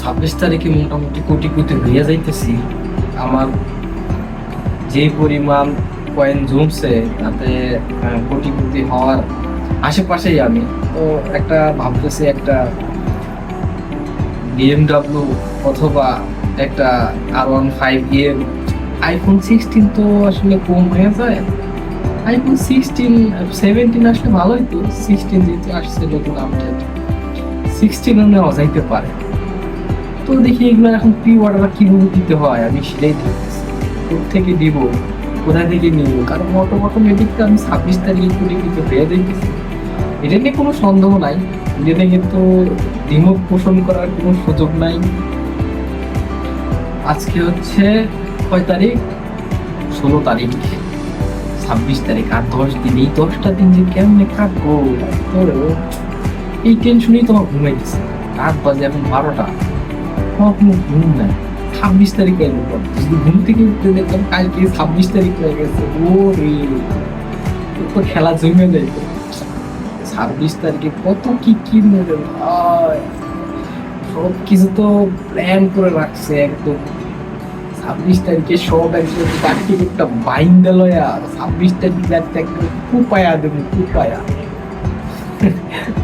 ছাব্বিশ তারিখে মোটামুটি কোটি কোটি হইয়া যাইতেছি। আমার যে পরিমাণ কয়েন জমছে, তাতে কোটি কোটি হওয়ার আশেপাশেই আমি। তো একটা ভাবতেছি একটা বিএমডাব্লিউ অথবা একটা আর ওয়ান ফাইভ এর আইফোন সিক্সটিন তো আসলে কম হয়ে যায়। আইফোন সিক্সটিন সেভেন্টিন আসলে ভালোই তো। সিক্সটিন যেহেতু আসছে নতুন আপডেট সিক্সটিনও নেওয়া যাইতে পারে। তো দেখি এগুলো এখন প্রি অর্ডার কীভাবে দিতে হয়? আমি সেটাই থেকে দিব? কোথা থেকে নিব? কারণ অটো অটোমেটিক তো আমি ছাব্বিশ তারিখে কুড়ি কিন্তু পেয়ে দেখতেছি। এটা নিয়ে কোনো সন্দেহ নাই। এটা কিন্তু দ্বিমত পোষণ করার কোনো সুযোগ নাই। আজকে হচ্ছে কয় তারিখ? ষোলো তারিখ। ছাব্বিশ তারিখ। আর দশ দিন। এই দশটা দিন যে কেমনে কাটবো? এই টেনশনেই তোমার ঘুমাই গেছে রাত বাজে এখন বারোটা। তোমার কোনো ঘুম নাই। ছাব্বিশ তারিখ এলো যদি ঘুম থেকে উঠতে দেখলাম কালকে ছাব্বিশ তারিখ হয়ে গেছে। ও রে তো খেলা জমে যাই তো। ছাব্বিশ তারিখে কত কি কি নেবে ভাই, সব কিছু তো প্ল্যান করে রাখছে একদম। ছাব্বিশ তারিখে সব একদম চারটি একটা বাইন্দা লয়া। ছাব্বিশ তারিখ রাখতে একদম কুপায়া দেবো, কুপায়া।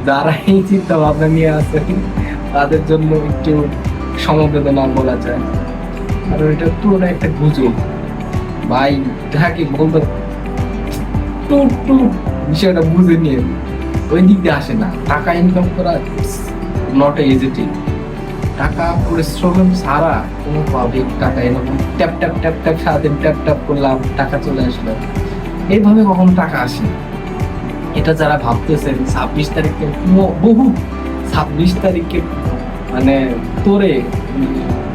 যারা এই চিন্তা ভাবনা নিয়ে আছে তাদের জন্য একটু সমবেদনা বলা যায়। আর এটা পুরোটা একটা গুজব। ভাই টুক টুক বিষয়টা বুঝে নিয়ে ওই দিক দিয়ে আসে না। টাকা ইনকাম করা নট এজিটিং টাকা পরিশ্রম ছাড়া কোনোভাবে টাকা এরকম ট্যাপ ট্যাপ ট্যাপ ট্যাপ সারাদিন ট্যাপ ট্যাপ করলাম, টাকা চলে আসলো। এইভাবে কখনো টাকা আসে এটা যারা ভাবতেছেন, ছাব্বিশ তারিখে বহু। ছাব্বিশ তারিখে মানে তোরে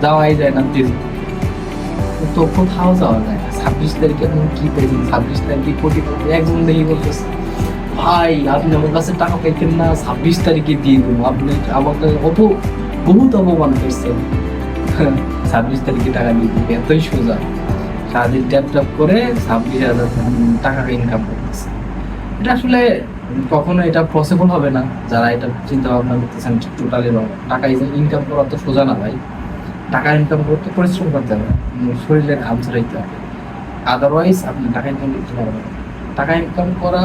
যাওয়াই যায় না প্লিজ তো কোথাও যাওয়া যায়। না ছাব্বিশ তারিখে এখন কি পেয়েছেন ছাব্বিশ তারিখে কোটি কোটি একজন দেখি বলতেছে। ভাই, আপনি আমার কাছে টাকা পেতেন না, ছাব্বিশ তারিখে দিয়ে দেবো আপনি আমাকে অপ বহুত অপমান করছেন ছাব্বিশ তারিখে টাকা দিয়ে দিবে এতই সোজা। সারাদিন ট্যাপ ট্যাপ করে ছাব্বিশ হাজার টাকা ইনকাম করতেছে। এটা আসলে কখনো এটা পসিবল হবে না। যারা এটা চিন্তা ভাবনা করতেছেন টোটালি টাকা ইনকাম করা তো সোজা না ভাই। টাকা ইনকাম করতে পরিশ্রম করতে হবে। শরীরে ঘাম ছড়াইতে হবে। আদারওয়াইজ আপনি টাকা ইনকাম করতে পারবেন। টাকা ইনকাম করা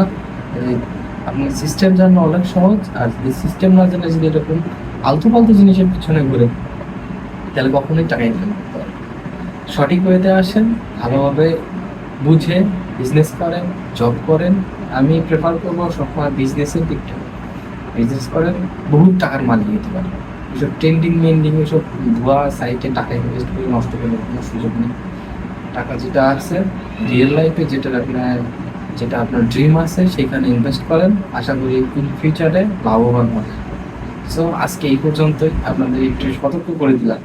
আপনি সিস্টেম জানা অনেক সহজ। আর যদি সিস্টেম না জানে যদি এরকম আলতু ফালতু জিনিসের পিছনে ঘুরে, তাহলে কখনোই টাকা ইনকাম করতে পারবেন সঠিক ওয়েতে আসেন, ভালোভাবে বুঝে বিজনেস করেন জব করেন, আমি প্রেফার করব সবসময় বিজনেসের দিকটা বিজনেস করেন বহু টাকার মালিক হতে পারেন। এসব ট্রেন্ডিং মেন্ডিং এসব ভুয়া সাইটে টাকা ইনভেস্ট করে নষ্ট করে কোনো সুযোগ নেই। টাকা যেটা আছে রিয়েল লাইফে যেটা আপনার যেটা আপনার ড্রিম আছে, সেখানে ইনভেস্ট করেন। আশা করি ইন ফিউচারে লাভবান হবে সো আজকে এই পর্যন্তই। আপনাদের একটু সতর্ক করে দিলাম।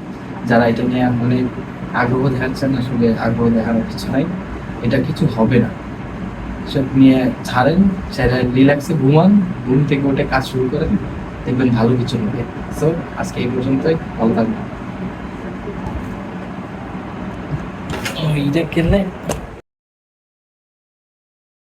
যারা এটা নিয়ে মানে আগ্রহ দেখাচ্ছেন, আসলে আগ্রহ দেখানোর কিছু নাই। এটা কিছু হবে না। সব নিয়ে ছাড়েন, সেটা রিল্যাক্সে ঘুমান, ঘুম থেকে উঠে কাজ শুরু করেন দেখবেন ভালো কিছু হবে। সো আজকে এই পর্যন্তই, ভালো থাকবেন। এইটা কেন